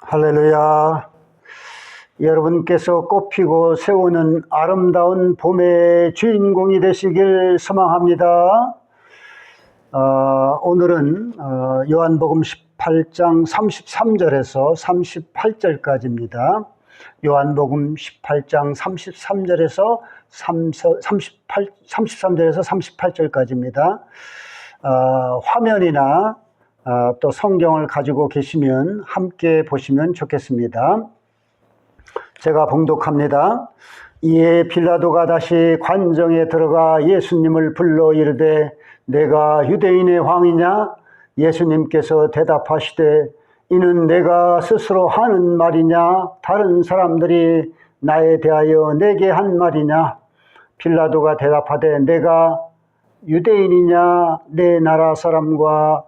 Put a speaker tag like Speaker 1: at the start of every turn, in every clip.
Speaker 1: 할렐루야. 여러분께서 꽃피고 세우는 아름다운 봄의 주인공이 되시길 소망합니다. 어, 오늘은 어, 요한복음 18장 33절에서 38절까지입니다. 요한복음 18장 33절에서 38, 33절에서 38절까지입니다. 어, 화면이나 어, 또 성경을 가지고 계시면 함께 보시면 좋겠습니다. 제가 봉독합니다. 이에 빌라도가 다시 관정에 들어가 예수님을 불러 이르되 내가 유대인의 왕이냐? 예수님께서 대답하시되 이는 내가 스스로 하는 말이냐? 다른 사람들이 나에 대하여 내게 한 말이냐? 빌라도가 대답하되 내가 유대인이냐? 내 나라 사람과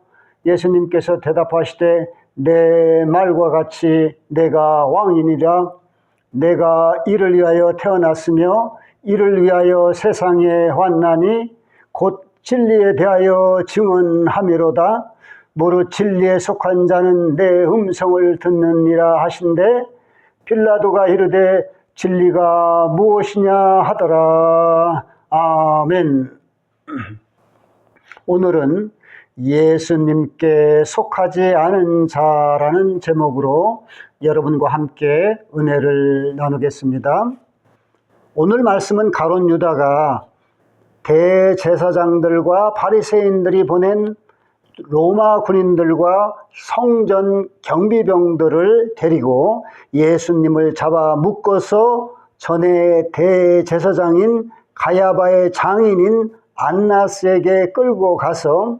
Speaker 1: 예수님께서 대답하시되 내 말과 같이 내가 왕이니라. 내가 이를 위하여 태어났으며 이를 위하여 세상에 왔나니 곧 진리에 대하여 증언함이로다. 무릇 진리에 속한 자는 내 음성을 듣느니라 하신대. 빌라도가 이르되 진리가 무엇이냐 하더라. 아멘. 오늘은 예수님께 속하지 않은 자라는 제목으로 여러분과 함께 은혜를 나누겠습니다. 오늘 말씀은 가론 유다가 대제사장들과 바리새인들이 보낸 로마 군인들과 성전 경비병들을 데리고 예수님을 잡아 묶어서 전에 대제사장인 가야바의 장인인 안나스에게 끌고 가서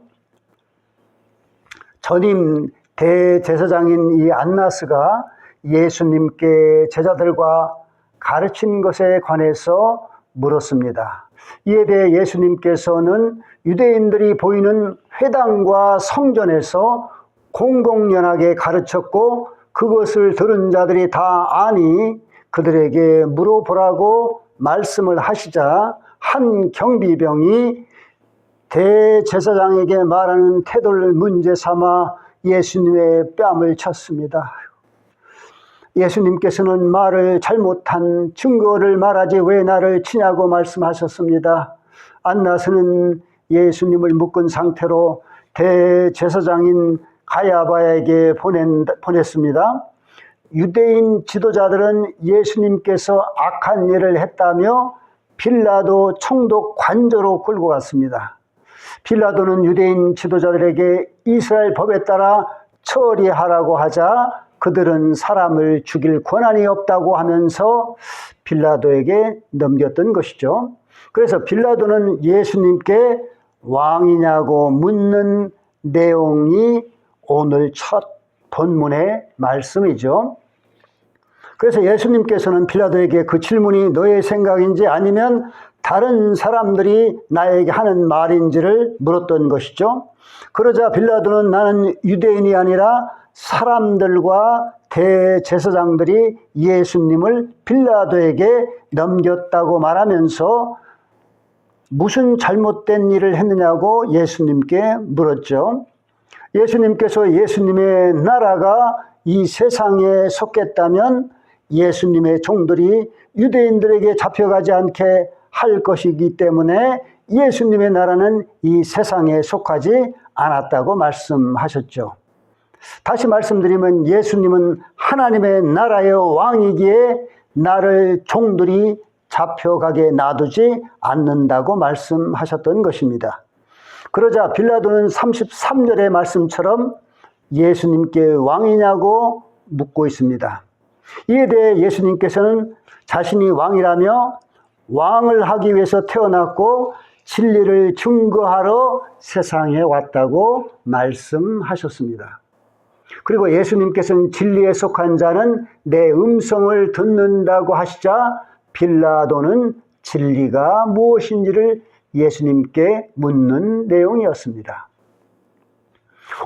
Speaker 1: 전임 대제사장인 이 안나스가 예수님께 제자들과 가르친 것에 관해서 물었습니다. 이에 대해 예수님께서는 유대인들이 보이는 회당과 성전에서 공공연하게 가르쳤고 그것을 들은 자들이 다 아니 그들에게 물어보라고 말씀을 하시자 한 경비병이 대제사장에게 말하는 태도를 문제 삼아 예수님의 뺨을 쳤습니다. 예수님께서는 말을 잘못한 증거를 말하지 왜 나를 치냐고 말씀하셨습니다. 안나스는 예수님을 묶은 상태로 대제사장인 가야바에게 보낸, 보냈습니다. 유대인 지도자들은 예수님께서 악한 일을 했다며 빌라도 총독 관저로 끌고 갔습니다. 빌라도는 유대인 지도자들에게 이스라엘 법에 따라 처리하라고 하자 그들은 사람을 죽일 권한이 없다고 하면서 빌라도에게 넘겼던 것이죠. 그래서 빌라도는 예수님께 왕이냐고 묻는 내용이 오늘 첫 본문의 말씀이죠. 그래서 예수님께서는 빌라도에게 그 질문이 너의 생각인지 아니면 다른 사람들이 나에게 하는 말인지를 물었던 것이죠. 그러자 빌라도는 나는 유대인이 아니라 사람들과 대제사장들이 예수님을 빌라도에게 넘겼다고 말하면서 무슨 잘못된 일을 했느냐고 예수님께 물었죠. 예수님께서 예수님의 나라가 이 세상에 속겠다면 예수님의 종들이 유대인들에게 잡혀가지 않게 할 것이기 때문에 예수님의 나라는 이 세상에 속하지 않았다고 말씀하셨죠. 다시 말씀드리면 예수님은 하나님의 나라의 왕이기에 나를 종들이 잡혀가게 놔두지 않는다고 말씀하셨던 것입니다. 그러자 빌라도는 33절의 말씀처럼 예수님께 왕이냐고 묻고 있습니다. 이에 대해 예수님께서는 자신이 왕이라며 왕을 하기 위해서 태어났고 진리를 증거하러 세상에 왔다고 말씀하셨습니다. 그리고 예수님께서는 진리에 속한 자는 내 음성을 듣는다고 하시자 빌라도는 진리가 무엇인지를 예수님께 묻는 내용이었습니다.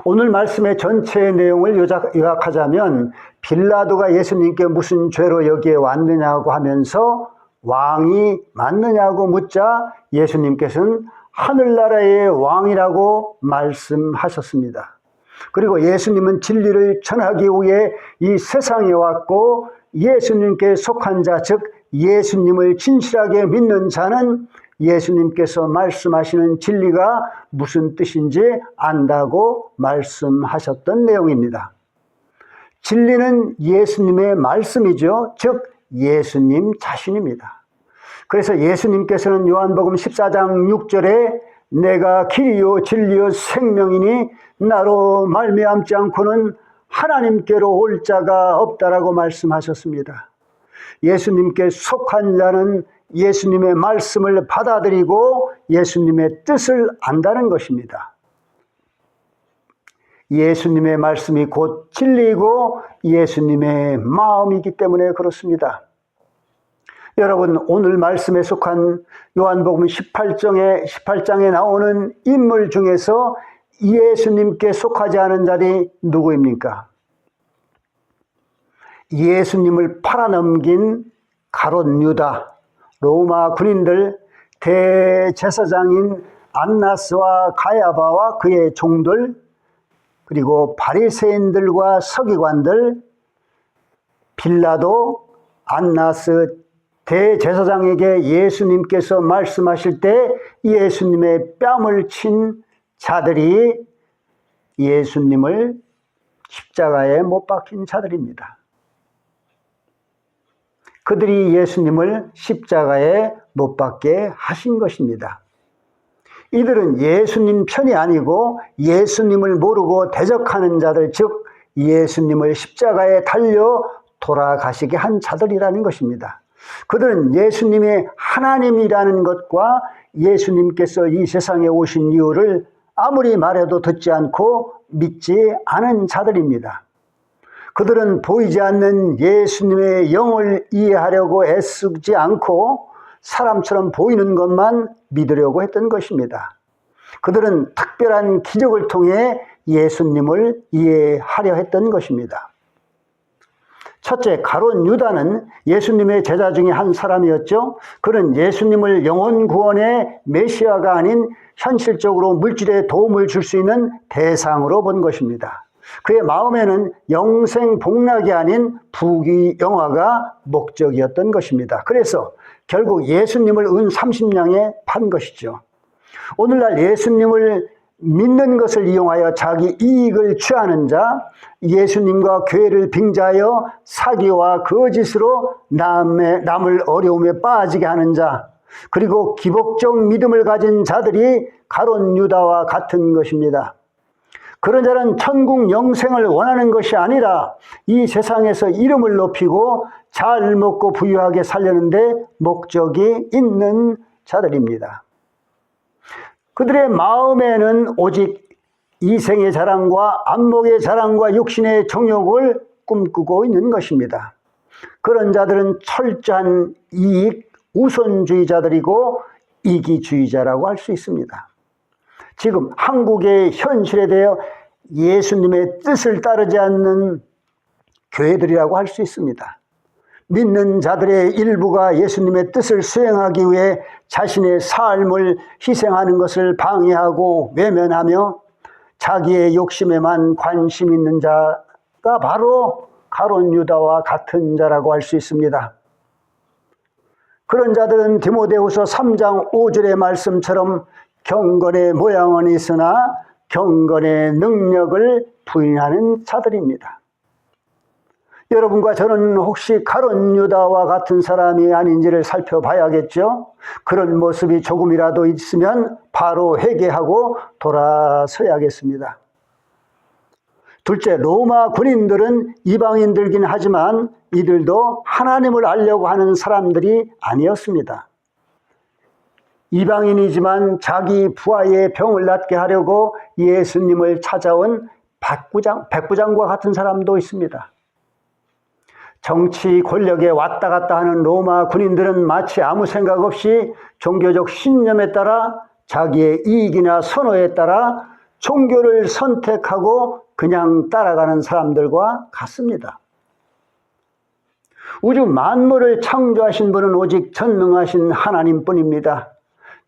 Speaker 1: 오늘 말씀의 전체 내용을 요약하자면 빌라도가 예수님께 무슨 죄로 여기에 왔느냐고 하면서 왕이 맞느냐고 묻자 예수님께서는 하늘나라의 왕이라고 말씀하셨습니다. 그리고 예수님은 진리를 전하기 위해 이 세상에 왔고 예수님께 속한 자, 즉 예수님을 진실하게 믿는 자는 예수님께서 말씀하시는 진리가 무슨 뜻인지 안다고 말씀하셨던 내용입니다. 진리는 예수님의 말씀이죠. 즉, 예수님 자신입니다. 그래서 예수님께서는 요한복음 14장 6절에 내가 길이요 진리요 생명이니 나로 말미암지 않고는 하나님께로 올 자가 없다라고 말씀하셨습니다. 예수님께 속한 자는 예수님의 말씀을 받아들이고 예수님의 뜻을 안다는 것입니다. 예수님의 말씀이 곧 진리이고 예수님의 마음이기 때문에 그렇습니다. 여러분, 오늘 말씀에 속한 요한복음 18장에, 18장에 나오는 인물 중에서 예수님께 속하지 않은 자들이 누구입니까? 예수님을 팔아넘긴 가롯 유다, 로마 군인들, 대제사장인 안나스와 가야바와 그의 종들, 그리고 바리새인들과 서기관들, 빌라도, 안나스 대제사장에게 예수님께서 말씀하실 때 예수님의 뺨을 친 자들이 예수님을 십자가에 못 박힌 자들입니다. 그들이 예수님을 십자가에 못 박게 하신 것입니다. 이들은 예수님 편이 아니고 예수님을 모르고 대적하는 자들, 즉 예수님을 십자가에 달려 돌아가시게 한 자들이라는 것입니다. 그들은 예수님의 하나님이라는 것과 예수님께서 이 세상에 오신 이유를 아무리 말해도 듣지 않고 믿지 않은 자들입니다. 그들은 보이지 않는 예수님의 영을 이해하려고 애쓰지 않고 사람처럼 보이는 것만 믿으려고 했던 것입니다. 그들은 특별한 기적을 통해 예수님을 이해하려 했던 것입니다. 첫째, 가론 유다는 예수님의 제자 중에 한 사람이었죠. 그는 예수님을 영혼 구원의 메시아가 아닌 현실적으로 물질에 도움을 줄 수 있는 대상으로 본 것입니다. 그의 마음에는 영생 복락이 아닌 부귀 영화가 목적이었던 것입니다. 그래서 결국 예수님을 은 30냥에 판 것이죠. 오늘날 예수님을 믿는 것을 이용하여 자기 이익을 취하는 자, 예수님과 교회를 빙자하여 사기와 거짓으로 남의, 남을 어려움에 빠지게 하는 자, 그리고 기복적 믿음을 가진 자들이 가론 유다와 같은 것입니다. 그런 자는 천국 영생을 원하는 것이 아니라 이 세상에서 이름을 높이고 잘 먹고 부유하게 살려는데 목적이 있는 자들입니다. 그들의 마음에는 오직 이생의 자랑과 안목의 자랑과 육신의 정욕을 꿈꾸고 있는 것입니다. 그런 자들은 철저한 이익 우선주의자들이고 이기주의자라고 할 수 있습니다. 지금 한국의 현실에 대해 예수님의 뜻을 따르지 않는 교회들이라고 할 수 있습니다. 믿는 자들의 일부가 예수님의 뜻을 수행하기 위해 자신의 삶을 희생하는 것을 방해하고 외면하며 자기의 욕심에만 관심 있는 자가 바로 가론 유다와 같은 자라고 할 수 있습니다. 그런 자들은 디모데후서 3장 5절의 말씀처럼 경건의 모양은 있으나 경건의 능력을 부인하는 자들입니다. 여러분과 저는 혹시 가론 유다와 같은 사람이 아닌지를 살펴봐야겠죠. 그런 모습이 조금이라도 있으면 바로 회개하고 돌아서야겠습니다. 둘째, 로마 군인들은 이방인들긴 하지만 이들도 하나님을 알려고 하는 사람들이 아니었습니다. 이방인이지만 자기 부하의 병을 낫게 하려고 예수님을 찾아온 백부장, 백부장과 같은 사람도 있습니다. 정치 권력에 왔다 갔다 하는 로마 군인들은 마치 아무 생각 없이 종교적 신념에 따라 자기의 이익이나 선호에 따라 종교를 선택하고 그냥 따라가는 사람들과 같습니다. 우주 만물을 창조하신 분은 오직 전능하신 하나님 뿐입니다.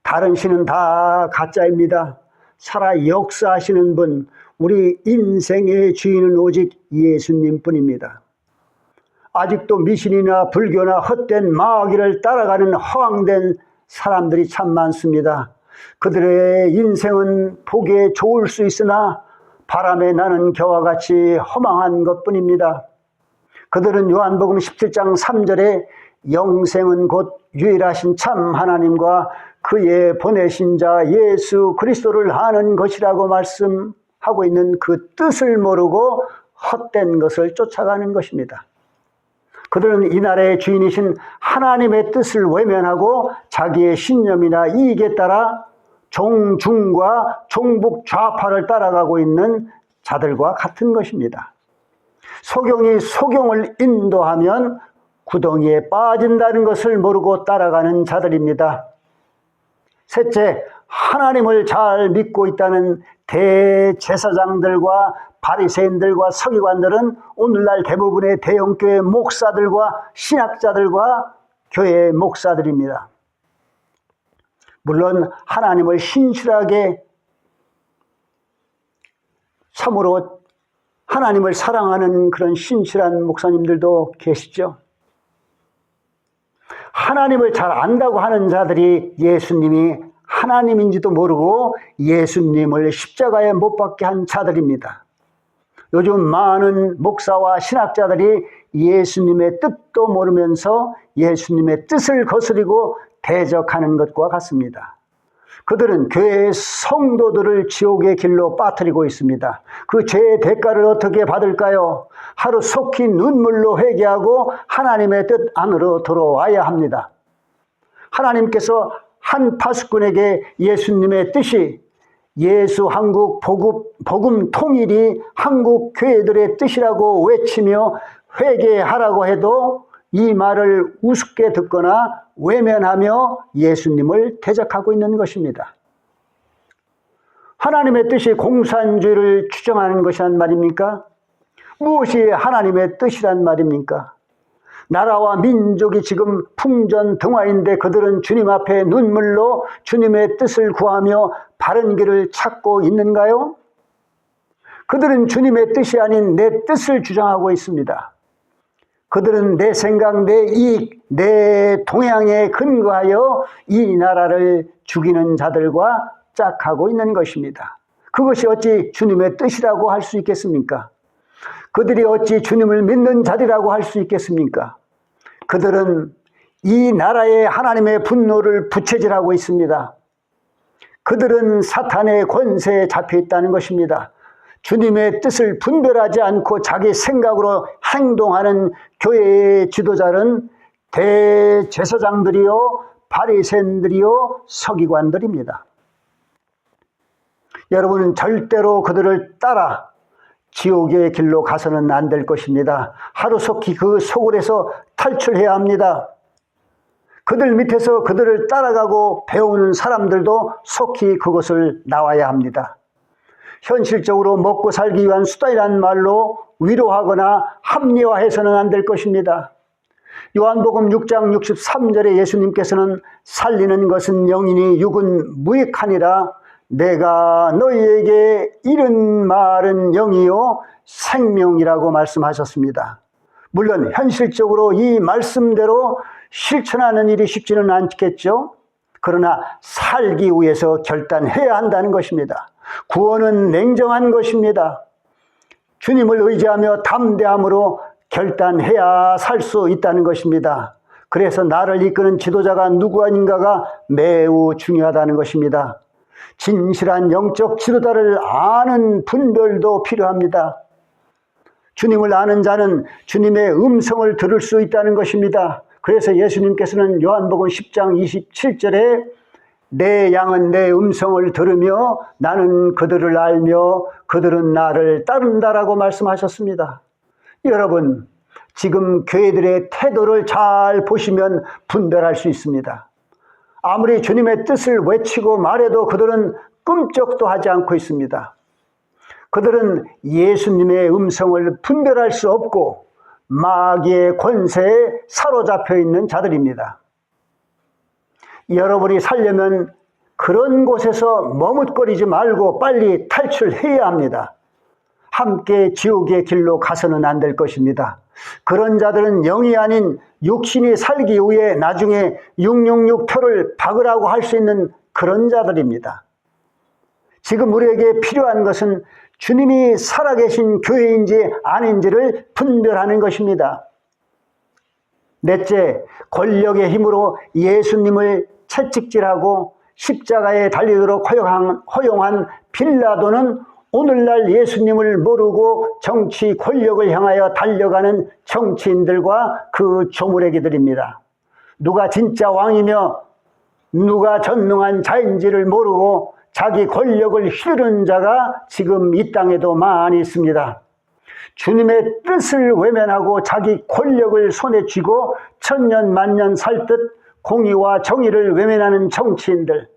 Speaker 1: 다른 신은 다 가짜입니다. 살아 역사하시는 분, 우리 인생의 주인은 오직 예수님 뿐입니다. 아직도 미신이나 불교나 헛된 마귀를 따라가는 허황된 사람들이 참 많습니다. 그들의 인생은 보기에 좋을 수 있으나 바람에 나는 겨와 같이 허망한 것 뿐입니다. 그들은 요한복음 17장 3절에 영생은 곧 유일하신 참 하나님과 그의 보내신 자 예수 그리스도를 아는 것이라고 말씀하고 있는 그 뜻을 모르고 헛된 것을 쫓아가는 것입니다. 그들은 이 나라의 주인이신 하나님의 뜻을 외면하고 자기의 신념이나 이익에 따라 종중과 종북 좌파를 따라가고 있는 자들과 같은 것입니다. 소경이 소경을 인도하면 구덩이에 빠진다는 것을 모르고 따라가는 자들입니다. 셋째, 하나님을 잘 믿고 있다는 대제사장들과 바리새인들과 서기관들은 오늘날 대부분의 대형교회 목사들과 신학자들과 교회 목사들입니다. 물론 하나님을 신실하게 참으로 하나님을 사랑하는 그런 신실한 목사님들도 계시죠. 하나님을 잘 안다고 하는 자들이 예수님이 하나님인지도 모르고 예수님을 십자가에 못 박게 한 자들입니다. 요즘 많은 목사와 신학자들이 예수님의 뜻도 모르면서 예수님의 뜻을 거스리고 대적하는 것과 같습니다. 그들은 교회의 성도들을 지옥의 길로 빠뜨리고 있습니다. 그 죄의 대가를 어떻게 받을까요? 하루 속히 눈물로 회개하고 하나님의 뜻 안으로 들어와야 합니다. 하나님께서 한 파수꾼에게 예수님의 뜻이 예수 한국 복음, 복음 통일이 한국 교회들의 뜻이라고 외치며 회개하라고 해도 이 말을 우습게 듣거나 외면하며 예수님을 대적하고 있는 것입니다. 하나님의 뜻이 공산주의를 추정하는 것이란 말입니까? 무엇이 하나님의 뜻이란 말입니까? 나라와 민족이 지금 풍전등화인데 그들은 주님 앞에 눈물로 주님의 뜻을 구하며 바른 길을 찾고 있는가요? 그들은 주님의 뜻이 아닌 내 뜻을 주장하고 있습니다. 그들은 내 생각, 내 이익, 내 동향에 근거하여 이 나라를 죽이는 자들과 짝하고 있는 것입니다. 그것이 어찌 주님의 뜻이라고 할 수 있겠습니까? 그들이 어찌 주님을 믿는 자리라고 할 수 있겠습니까? 그들은 이 나라의 하나님의 분노를 부채질하고 있습니다. 그들은 사탄의 권세에 잡혀 있다는 것입니다. 주님의 뜻을 분별하지 않고 자기 생각으로 행동하는 교회의 지도자는 대제사장들이요, 바리새인들이요, 서기관들입니다. 여러분은 절대로 그들을 따라 지옥의 길로 가서는 안 될 것입니다. 하루속히 그 소굴에서 탈출해야 합니다. 그들 밑에서 그들을 따라가고 배우는 사람들도 속히 그것을 나와야 합니다. 현실적으로 먹고 살기 위한 수단이란 말로 위로하거나 합리화해서는 안 될 것입니다. 요한복음 6장 63절에 예수님께서는 살리는 것은 영이니 육은 무익하니라 내가 너희에게 이른 말은 영이요 생명이라고 말씀하셨습니다. 물론 현실적으로 이 말씀대로 실천하는 일이 쉽지는 않겠죠. 그러나 살기 위해서 결단해야 한다는 것입니다. 구원은 냉정한 것입니다. 주님을 의지하며 담대함으로 결단해야 살 수 있다는 것입니다. 그래서 나를 이끄는 지도자가 누구 아닌가가 매우 중요하다는 것입니다. 진실한 영적 지도자를 아는 분별도 필요합니다. 주님을 아는 자는 주님의 음성을 들을 수 있다는 것입니다. 그래서 예수님께서는 요한복음 10장 27절에 내 양은 내 음성을 들으며 나는 그들을 알며 그들은 나를 따른다라고 말씀하셨습니다. 여러분, 지금 교회들의 태도를 잘 보시면 분별할 수 있습니다. 아무리 주님의 뜻을 외치고 말해도 그들은 꿈쩍도 하지 않고 있습니다. 그들은 예수님의 음성을 분별할 수 없고 마귀의 권세에 사로잡혀 있는 자들입니다. 여러분이 살려면 그런 곳에서 머뭇거리지 말고 빨리 탈출해야 합니다. 함께 지옥의 길로 가서는 안 될 것입니다. 그런 자들은 영이 아닌 육신이 살기 위해 나중에 666 표를 박으라고 할 수 있는 그런 자들입니다. 지금 우리에게 필요한 것은 주님이 살아계신 교회인지 아닌지를 분별하는 것입니다. 넷째, 권력의 힘으로 예수님을 채찍질하고 십자가에 달리도록 허용한, 허용한 빌라도는 오늘날 예수님을 모르고 정치 권력을 향하여 달려가는 정치인들과 그 조무래기들입니다. 누가 진짜 왕이며 누가 전능한 자인지를 모르고 자기 권력을 휘두른 자가 지금 이 땅에도 많이 있습니다. 주님의 뜻을 외면하고 자기 권력을 손에 쥐고 천년 만년 살 듯 공의와 정의를 외면하는 정치인들,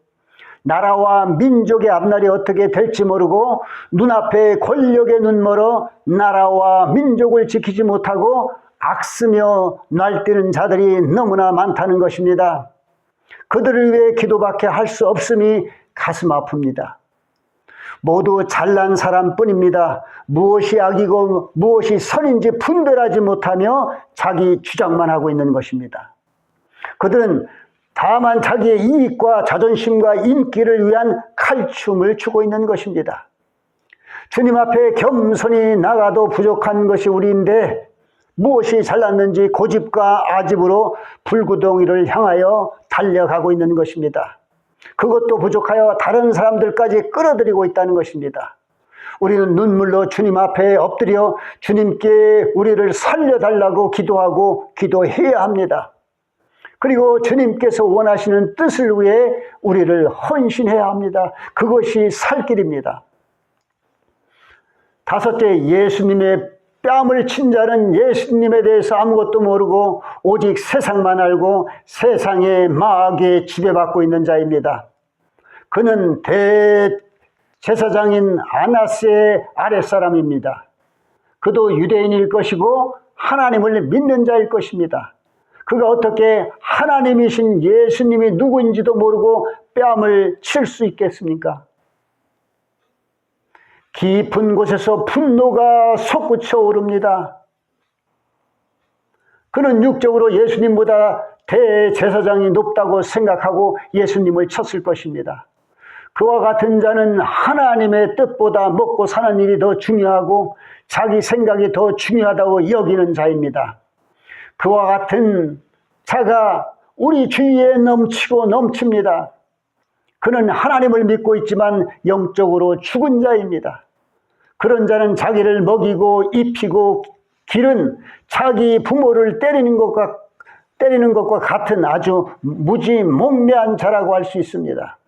Speaker 1: 나라와 민족의 앞날이 어떻게 될지 모르고 눈앞에 권력에 눈멀어 나라와 민족을 지키지 못하고 악쓰며 날뛰는 자들이 너무나 많다는 것입니다. 그들을 위해 기도밖에 할 수 없음이 가슴 아픕니다. 모두 잘난 사람뿐입니다. 무엇이 악이고 무엇이 선인지 분별하지 못하며 자기 주장만 하고 있는 것입니다. 그들은 다만 자기의 이익과 자존심과 인기를 위한 칼춤을 추고 있는 것입니다. 주님 앞에 겸손히 나가도 부족한 것이 우리인데 무엇이 잘났는지 고집과 아집으로 불구덩이를 향하여 달려가고 있는 것입니다. 그것도 부족하여 다른 사람들까지 끌어들이고 있다는 것입니다. 우리는 눈물로 주님 앞에 엎드려 주님께 우리를 살려달라고 기도하고 기도해야 합니다. 그리고 주님께서 원하시는 뜻을 위해 우리를 헌신해야 합니다. 그것이 살 길입니다. 다섯째, 예수님의 뺨을 친 자는 예수님에 대해서 아무것도 모르고 오직 세상만 알고 세상의 마귀에 지배받고 있는 자입니다. 그는 대제사장인 아나스의 아랫사람입니다. 그도 유대인일 것이고 하나님을 믿는 자일 것입니다. 그가 어떻게 하나님이신 예수님이 누구인지도 모르고 뺨을 칠 수 있겠습니까? 깊은 곳에서 분노가 솟구쳐 오릅니다. 그는 육적으로 예수님보다 대제사장이 높다고 생각하고 예수님을 쳤을 것입니다. 그와 같은 자는 하나님의 뜻보다 먹고 사는 일이 더 중요하고 자기 생각이 더 중요하다고 여기는 자입니다. 그와 같은 자가 우리 주위에 넘치고 넘칩니다. 그는 하나님을 믿고 있지만 영적으로 죽은 자입니다. 그런 자는 자기를 먹이고 입히고 기른 자기 부모를 때리는 것과 때리는 것과 같은 아주 무지 몽매한 자라고 할 수 있습니다.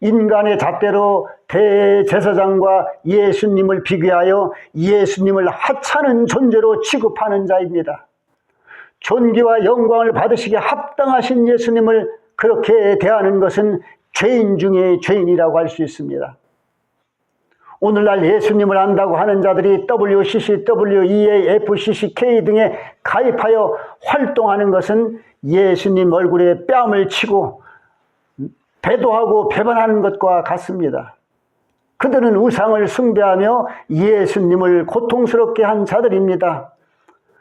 Speaker 1: 인간의 잣대로 대제사장과 예수님을 비교하여 예수님을 하찮은 존재로 취급하는 자입니다. 존귀와 영광을 받으시기에 합당하신 예수님을 그렇게 대하는 것은 죄인 중에 죄인이라고 할 수 있습니다. 오늘날 예수님을 안다고 하는 자들이 WCCW, EAFCCK 등에 가입하여 활동하는 것은 예수님 얼굴에 뺨을 치고 배도하고 배반하는 것과 같습니다. 그들은 우상을 숭배하며 예수님을 고통스럽게 한 자들입니다.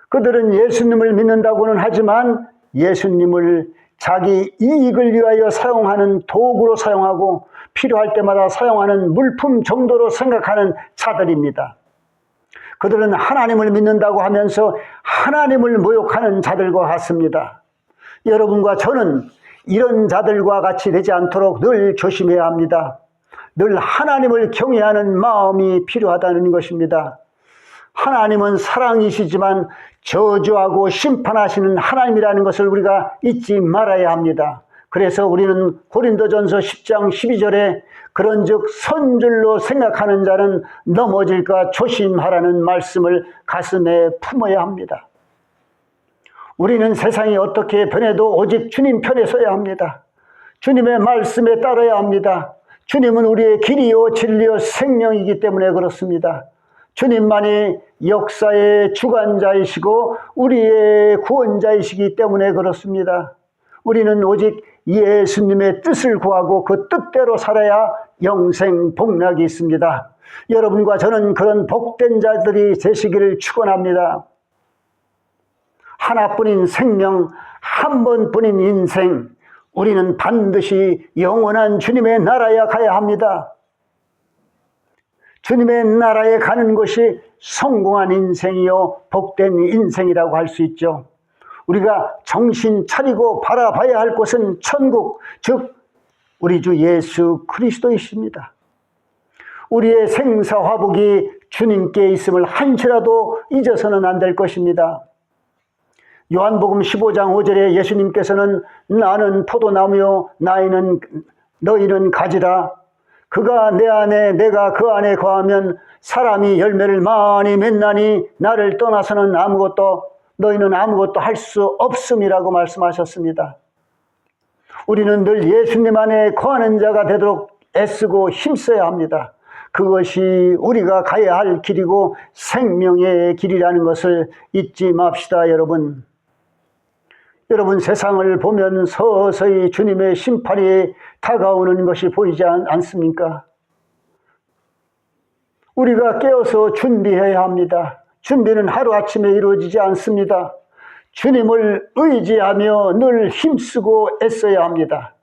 Speaker 1: 그들은 예수님을 믿는다고는 하지만 예수님을 자기 이익을 위하여 사용하는 도구로 사용하고 필요할 때마다 사용하는 물품 정도로 생각하는 자들입니다. 그들은 하나님을 믿는다고 하면서 하나님을 모욕하는 자들과 같습니다. 여러분과 저는 이런 자들과 같이 되지 않도록 늘 조심해야 합니다. 늘 하나님을 경외하는 마음이 필요하다는 것입니다. 하나님은 사랑이시지만 저주하고 심판하시는 하나님이라는 것을 우리가 잊지 말아야 합니다. 그래서 우리는 고린도전서 10장 12절에 그런즉 선줄로 생각하는 자는 넘어질까 조심하라는 말씀을 가슴에 품어야 합니다. 우리는 세상이 어떻게 변해도 오직 주님 편에 서야 합니다. 주님의 말씀에 따라야 합니다. 주님은 우리의 길이요 진리요 생명이기 때문에 그렇습니다. 주님만이 역사의 주관자이시고 우리의 구원자이시기 때문에 그렇습니다. 우리는 오직 예수님의 뜻을 구하고 그 뜻대로 살아야 영생 복락이 있습니다. 여러분과 저는 그런 복된 자들이 되시기를 축원합니다. 하나뿐인 생명, 한 번뿐인 인생, 우리는 반드시 영원한 주님의 나라에 가야 합니다. 주님의 나라에 가는 것이 성공한 인생이요, 복된 인생이라고 할 수 있죠. 우리가 정신 차리고 바라봐야 할 곳은 천국, 즉, 우리 주 예수 그리스도이십니다. 우리의 생사 화복이 주님께 있음을 한치라도 잊어서는 안 될 것입니다. 요한복음 15장 5절에 예수님께서는 나는 포도나무요 나이는 너희는 가지라 그가 내 안에 내가 그 안에 거하면 사람이 열매를 많이 맺나니 나를 떠나서는 아무것도 너희는 아무것도 할 수 없음이라고 말씀하셨습니다. 우리는 늘 예수님 안에 거하는 자가 되도록 애쓰고 힘써야 합니다. 그것이 우리가 가야 할 길이고 생명의 길이라는 것을 잊지 맙시다, 여러분. 여러분 세상을 보면 서서히 주님의 심판이 다가오는 것이 보이지 않습니까? 우리가 깨어서 준비해야 합니다. 준비는 하루아침에 이루어지지 않습니다. 주님을 의지하며 늘 힘쓰고 애써야 합니다.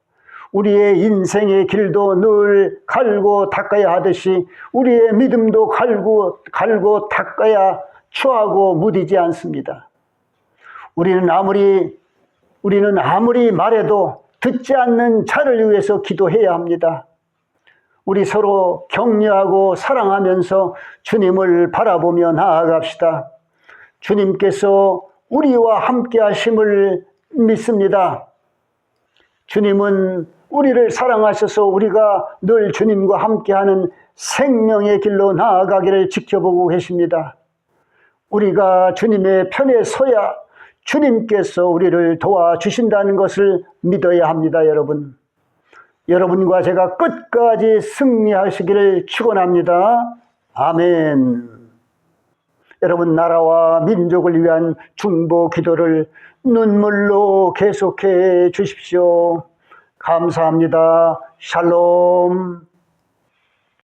Speaker 1: 우리의 인생의 길도 늘 갈고 닦아야 하듯이 우리의 믿음도 갈고, 갈고 닦아야 추하고 무디지 않습니다. 우리는 아무리 우리는 아무리 말해도 듣지 않는 자를 위해서 기도해야 합니다. 우리 서로 격려하고 사랑하면서 주님을 바라보며 나아갑시다. 주님께서 우리와 함께 하심을 믿습니다. 주님은 우리를 사랑하셔서 우리가 늘 주님과 함께하는 생명의 길로 나아가기를 지켜보고 계십니다. 우리가 주님의 편에 서야 주님께서 우리를 도와주신다는 것을 믿어야 합니다, 여러분. 여러분과 제가 끝까지 승리하시기를 축원합니다. 아멘. 여러분 나라와 민족을 위한 중보 기도를 눈물로 계속해 주십시오. 감사합니다. 샬롬.